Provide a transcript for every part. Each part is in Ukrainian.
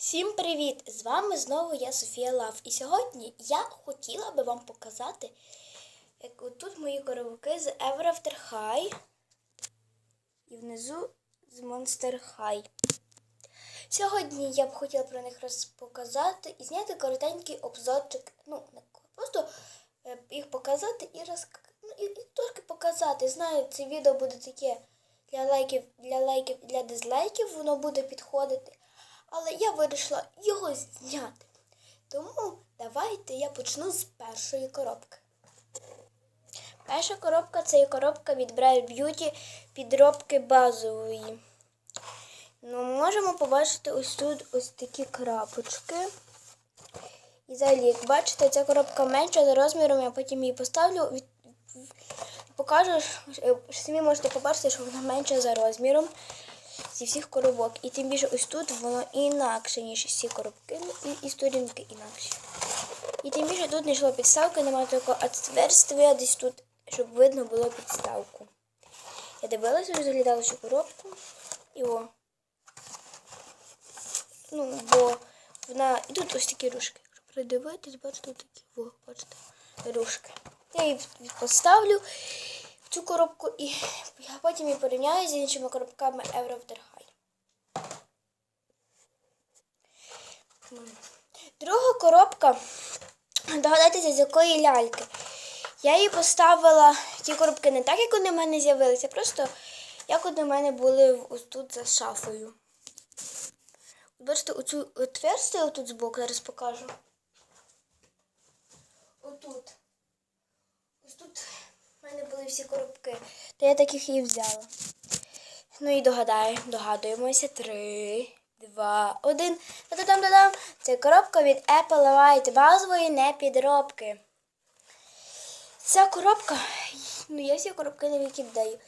Всім привіт! З вами знову я Софія Лав. І сьогодні я хотіла би вам показати, як тут мої коробки з Ever After High і внизу з Monster High. Сьогодні я б хотіла про них роз показати і зняти коротенький обзорчик. Ну, просто е, їх показати і роз... ну, і, і трошки показати. Знаю, це відео буде таке для лайків, для лайків, для дизлайків воно буде підходити. Але я вирішила його зняти. Тому давайте я почну з першої коробки. Перша коробка це є коробка від Bright Beauty підробки базової. Ну, можемо побачити ось тут ось такі крапочки. І взагалі, як бачите, ця коробка менша за розміром, я потім її поставлю, від, покажу, самі можете побачити, що вона менша за розміром зі всіх коробок. І тим більше ось тут воно інакше, ніж всі коробки, ну, і, і сторінки інакші. І тим більше тут не йшло підставки, немає такого отверстия десь тут, щоб видно було підставку. Я дивилася, розглядала цю коробку. І о. Ну, бо вона. І тут ось такі рушки. Якщо придивитись, бачите, такі, о, бачите, рушки. Я її поставлю цю коробку і я потім її порівняю з іншими коробками High. Друга коробка. Догадайтеся, з якої ляльки. Я її поставила ті коробки не так, як вони в мене з'явилися, просто як вони в мене були тут за шафою. Бачите, оцю отверстие отут збоку, зараз покажу. Отут. Ось тут в мене були всі коробки. То я таких і взяла. Ну і догадаю, догадуємося. Три, два, один. Та-дам-та-дам. Це коробка від Apple White базової не підробки. Ця коробка, ну я всі коробки не викидаю.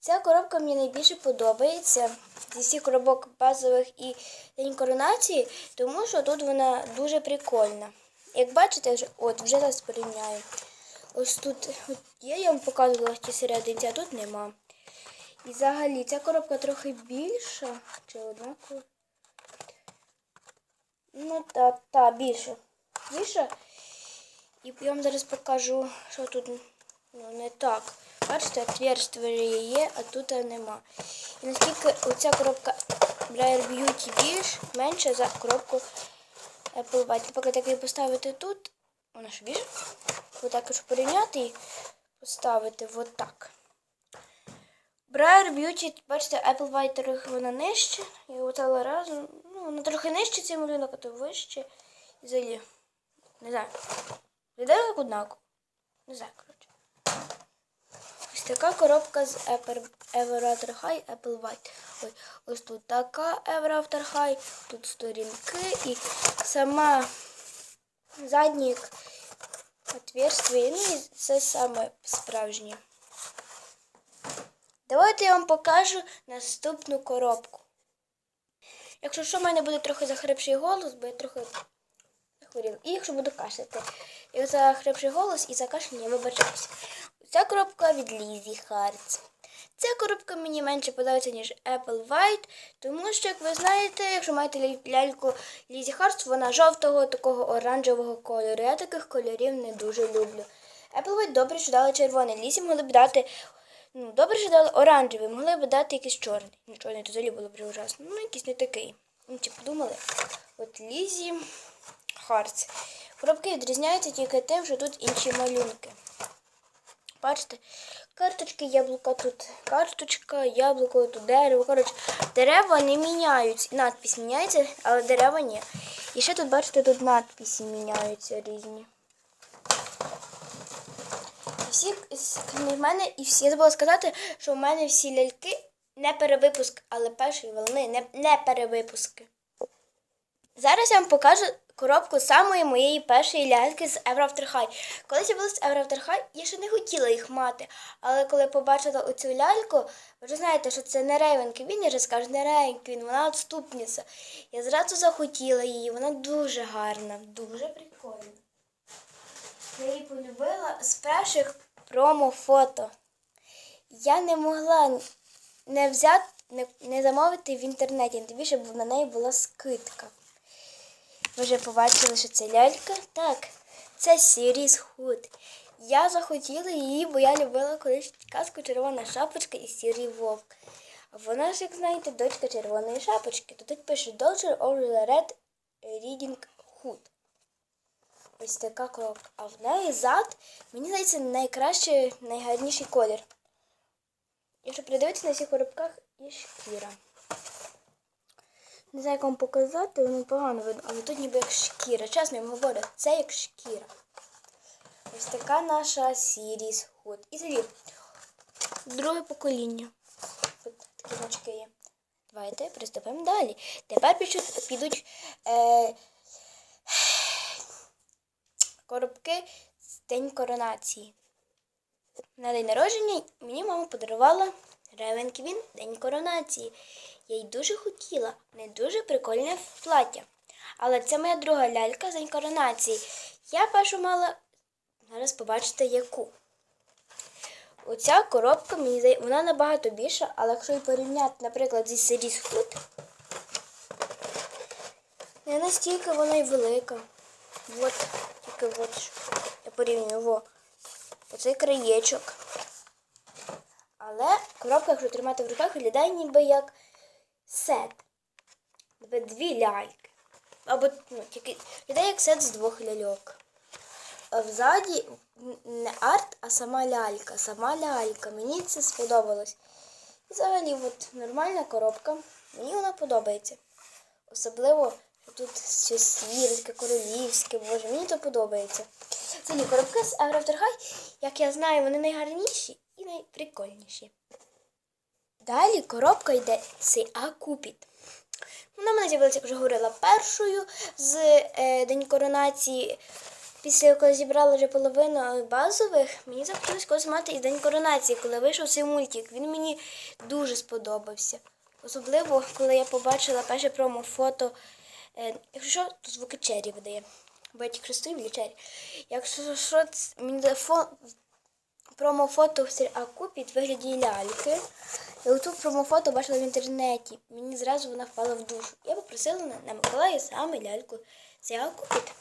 Ця коробка мені найбільше подобається зі всіх коробок базових і день коронації, тому що тут вона дуже прикольна. Як бачите, от вже зараз порівняю. Ось тут от є, я вам показувала ті серединці, а тут нема. І взагалі ця коробка трохи більша. Чи однаково? Ну, та, та, більше. Більше. І я вам зараз покажу, що тут ну, не так. Бачите, отверстие є, а тут нема. І наскільки оця коробка Briar Beauty більш менша за коробку Apple White. Поки так її поставити тут, вона ж більше. Отак, якщо порівняти і поставити отак. Briar Beauty, бачите, Apple White трохи вона нижче. І оце разом. Ну, вона трохи нижче цей малюнок, а то вище. І взагалі. Не знаю. Виглядає як однаково. Не знаю, коротше. Ось така коробка з Ever After High, Apple White. Ой, ось тут така Ever After High, тут сторінки і сама заднік отверстие. Ну і це саме справжнє. Давайте я вам покажу наступну коробку. Якщо що, в мене буде трохи захрипший голос, бо я трохи захворіла. І якщо буду кашляти. Як захрипший голос і закашляння, вибачаюся. Ця коробка від Лізі Хартс. Ця коробка мені менше подобається, ніж Apple White, тому що, як ви знаєте, якщо маєте ляльку Лізі Хартс, вона жовтого, такого оранжевого кольору. Я таких кольорів не дуже люблю. Apple White добре, що дали червоний. Лізі могли б дати. Ну, добре, що дали оранжевий, могли б дати якийсь чорний. Ну, чорний то взагалі було б ужасно. Ну, якийсь не такий. Ну, чи подумали? От Лізі Хартс. Коробки відрізняються тільки тим, що тут інші малюнки. Бачите? Карточки, яблука тут. Карточка, яблуко, тут дерево. Коротше, дерева не міняються. Надпись міняється, але дерева ні. І ще тут, бачите, тут надписи міняються різні. Всі в мене і всі я забула сказати, що в мене всі ляльки не перевипуск, але першої волни не, не перевипуски. Зараз я вам покажу коробку самої моєї першої ляльки з High. Коли я була з High, я ще не хотіла їх мати. Але коли побачила оцю ляльку, ви вже знаєте, що це не Рейвенквін, я вже скажу, не Рейвенквін, вона відступниця. Я зразу захотіла її, вона дуже гарна, дуже прикольна. Я її полюбила з перших промо-фото. Я не могла не взяти, не, не замовити в інтернеті, тим більше, на неї була скидка. Ви вже побачили, що це лялька. Так, це Сіріс Худ. Я захотіла її, бо я любила колись казку Червона шапочка і сірий вовк. Вона ж, як знаєте, дочка червоної шапочки. То тут пише Daughter of the Red Reading Hood. Ось така коробка. А в неї зад, мені здається, найкращий, найгарніший колір. Якщо придивитися на всіх коробках є шкіра. Не знаю, як вам показати, воно погано видно, але тут ніби як шкіра. Чесно я вам говорю, це як шкіра. Ось така наша Сіріс Худ. І тоді друге покоління. Тут такі значки є. Давайте приступимо далі. Тепер підуть е, коробки з День коронації. На день народження мені мама подарувала Ревен Квін День коронації. Я й дуже хотіла, не дуже прикольне плаття. Але це моя друга лялька з День коронації. Я першу мала зараз побачите яку. Оця коробка, мені здається, вона набагато більша, але якщо її порівняти, наприклад, зі Series Food, не настільки вона й велика. От, тільки от я порівнюю во. Оцей краєчок. Але коробка, якщо тримати в руках, виглядає ніби як сет. Ніби дві ляльки. Або ну, тільки виглядає як сет з двох ляльок. А взаді не арт, а сама лялька. Сама лялька. Мені це сподобалось. І взагалі от, нормальна коробка. Мені вона подобається. Особливо тут щось свірське, королівське, боже, мені то подобається. Це коробки з After як я знаю, вони найгарніші і найприкольніші. Далі коробка йде цей Акупіт. Вона мене з'явилася, як вже говорила, першою з е, День коронації. Після коли зібрала вже половину базових, мені захотілося когось мати і День коронації, коли вийшов цей мультик. Він мені дуже сподобався. Особливо, коли я побачила перше промо-фото. Е, якщо що, то звуки Чері видає. Бо я стою біля Чері. Якщо що, мені фон, промо-фото в стилі Аку під вигляді ляльки. Я оту промо-фото бачила в інтернеті. Мені зразу вона впала в душу. Я попросила на, на Миколая саме ляльку. Акупіт.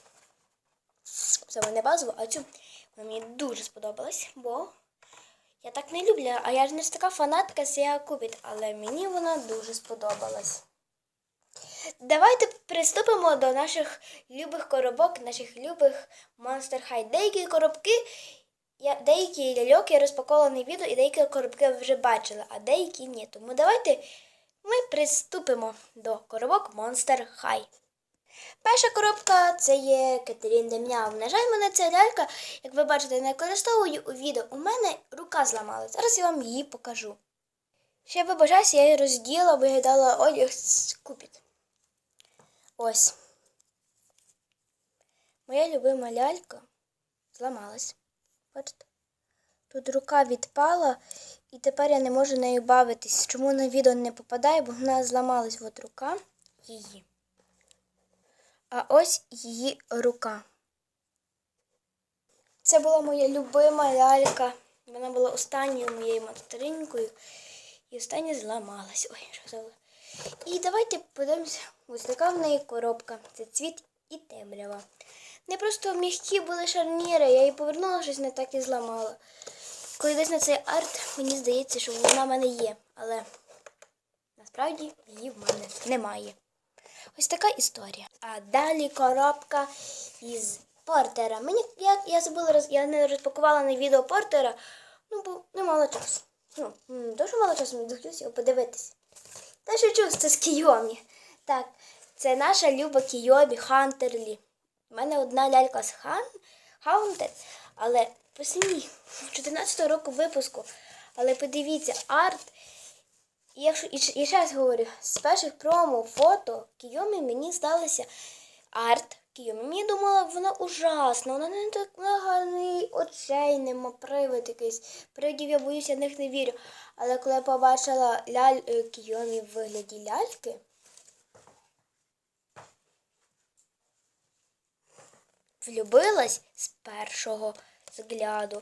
Це вона не базова, а цю вона мені дуже сподобалась, бо я так не люблю. А я ж не ж така фанатка Сія Кубіт, але мені вона дуже сподобалась. Давайте приступимо до наших любих коробок, наших любих Monster High. Деякі коробки, я, деякі ляльок я розпаковувала на відео, і деякі коробки вже бачили, а деякі ні. Тому давайте ми приступимо до коробок Monster High. Перша коробка це є Катерін Дем'яв. На жаль, мене ця лялька, як ви бачите, не використовую у відео. У мене рука зламалась. Зараз я вам її покажу. Ще вибачаюся, я її розділа, виглядала одяг з. Ось. Моя любима лялька зламалась. Тут рука відпала, і тепер я не можу нею бавитись. Чому на відео не попадає, бо вона зламалась от рука її. А ось її рука. Це була моя любима лялька. Вона була останньою моєю материнкою. І остання зламалась. Ой, що забула. І давайте подивимося, ось така в неї коробка. Це цвіт і темрява. Не просто м'які були шарніри, я її повернула, щось не так і зламала. Коли десь на цей арт, мені здається, що вона в мене є, але насправді її в мене немає. Ось така історія. А далі коробка із портера. Мені я, я забула я не розпакувала на відео портера, ну бо не мало часу. Ну, дуже мало часу мені захотілося його подивитись. Та що чув, це з Кійомі. Так, це наша люба Кійомі Хантерлі. У мене одна лялька з Хан Хаунтед, але посині, 14 року випуску. Але подивіться, арт і якщо і, і ще раз говорю, з перших промо фото Кійомі мені здалося арт Кійомі. Мені думала, вона ужасна, вона не так гарний очей, нема привид якийсь. Привидів я боюся, в них не вірю. Але коли я побачила ляль е, Кійомі в вигляді ляльки, влюбилась з першого взгляду.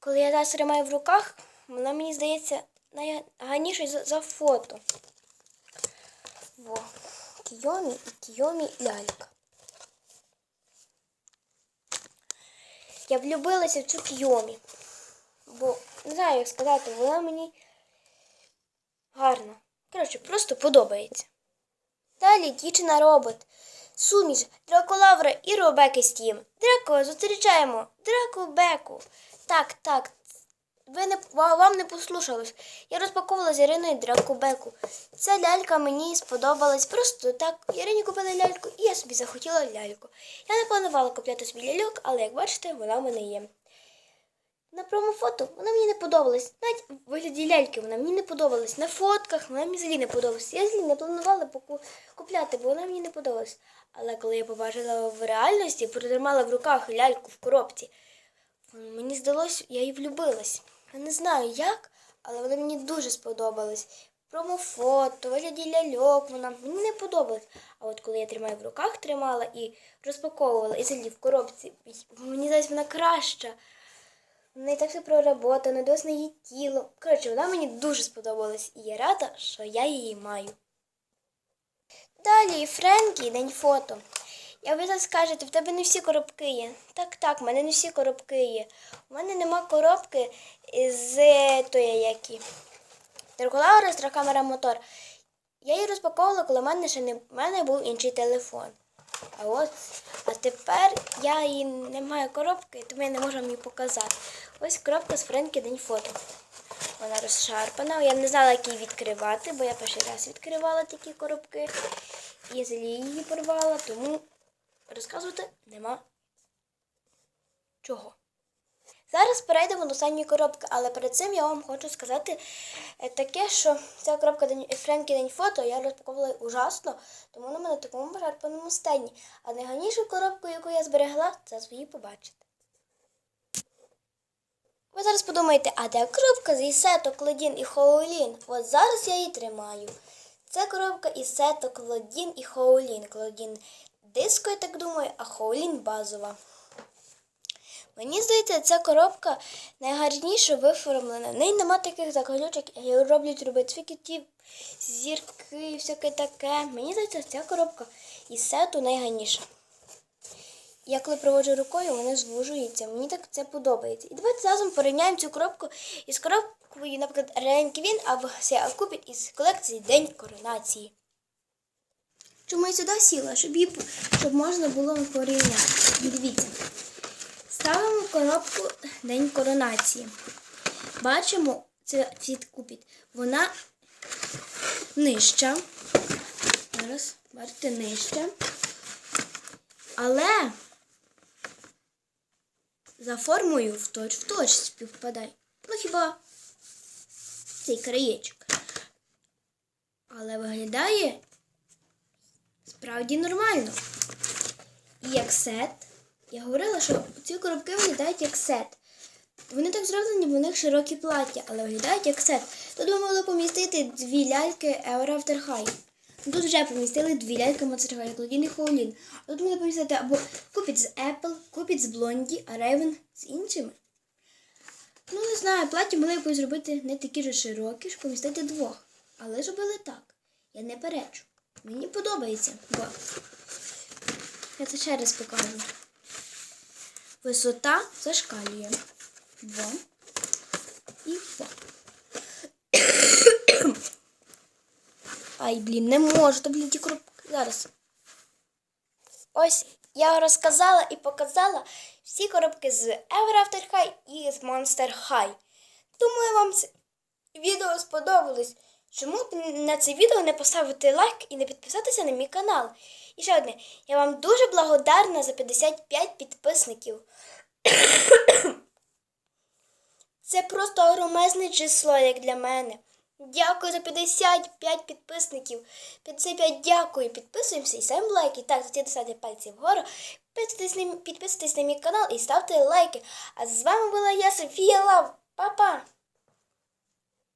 Коли я зараз тримаю в руках, вона мені здається найгарнішою за, за фото. Во. Кійомі і Кійомі лялька. Я влюбилася в цю Кйомі. Бо не знаю, як сказати, вона мені гарна. Коротше, просто подобається. Далі дівчина робот. Суміш, Драколавра і Робеки Стім. Драко, зустрічаємо. Драко Беку. Так, так. Ви не вам не послушалось. Я розпаковувала з Іриною Драко Беку. Ця лялька мені сподобалась просто так. Ірині купила ляльку, і я собі захотіла ляльку. Я не планувала купляти собі ляльок, але як бачите, вона в мене є. На промофото вона мені не подобалась. Навіть в вигляді ляльки вона мені не подобалась. На фотках вона мені взагалі не подобалась. Я взагалі не планувала купляти, бо вона мені не подобалась. Але коли я побачила в реальності, протримала в руках ляльку в коробці, мені здалось, я їй влюбилась. Не знаю як, але вона мені дуже сподобалась. Промофото, вигляді ляльок, вона мені не подобалась. А от коли я тримаю в руках, тримала і розпаковувала, і взагалі в коробці, мені здається, вона краща. В неї так все проработано, досить на її тіло. Коротше, вона мені дуже сподобалась і я рада, що я її маю. Далі Френкі, день фото. Я ви зараз скажете, в тебе не всі коробки є. Так, так, в мене не всі коробки є. У мене нема коробки з тої які. Дракулаура, камера мотор. Я її розпаковувала, коли в мене ще не в мене був інший телефон. А от, а тепер я її не маю коробки, тому я не можу вам її показати. Ось коробка з Френкі День фото. Вона розшарпана. Я не знала, як її відкривати, бо я перший раз відкривала такі коробки. І взагалі її порвала, тому розказувати нема чого. Зараз перейдемо до останньої коробки, але перед цим я вам хочу сказати е, таке, що ця коробка Френкі День фото я розпаковувала ужасно, тому вона мене такому пошарпаному стані. А найгарнішу коробку, яку я зберегла, це свої побачите. Ви зараз подумаєте, а де коробка з Ісето, Клодін і Хоулін? От зараз я її тримаю. Це коробка Ісето, Клодін і Хоулін. Клодін диско, я так думаю, а Хоулін базова. Мені здається, ця коробка найгарніше виформлена. В неї нема таких заколючок, які роблять робити зірки і всяке таке. Мені здається, ця коробка із сету найгарніша. Я коли проводжу рукою, вона звужується. Мені так це подобається. І давайте разом порівняємо цю коробку із коробкою, наприклад, Ренквін, а в купі із колекції День коронації. Чому я сюди сіла? Щоб, її, щоб можна було порівняти. Дивіться. Ставимо коробку День коронації. Бачимо, це купіт. Вона нижча. Зараз, бачите, нижча. Але за формою в точ в точ співпадає. Ну хіба цей краєчок. Але виглядає справді нормально. І як сет. Я говорила, що ці коробки виглядають як сет. Вони так зроблені, бо в них широкі плаття, але виглядають як сет. Тут ми могли помістити дві ляльки Ever After Тут вже помістили дві ляльки High, Клодін і Хоулін. А тут могли помістити або Купіт з Apple, Купіт з Блонді, а Рейвен з іншими. Ну, не знаю, плаття могли б зробити не такі ж широкі, щоб помістити двох. Але зробили так. Я не перечу. Мені подобається. Бо я це ще раз покажу. Висота зашкалює. Во. І во. Ай, блін, не можу, то блін ті коробки. Зараз. Ось я розказала і показала всі коробки з Ever After High і з Monster High. Думаю, вам це відео сподобалось. Чому на це відео не поставити лайк і не підписатися на мій канал? І ще одне, я вам дуже благодарна за 55 підписників. Це просто огромезне число, як для мене. Дякую за 55 підписників. 55 дякую. Підписуємося і ставимо лайки. Так, тоді пальці вгору. Підписуйтесь на, підписуйтесь на мій канал і ставте лайки. А з вами була я, Софія Лав. Па-па!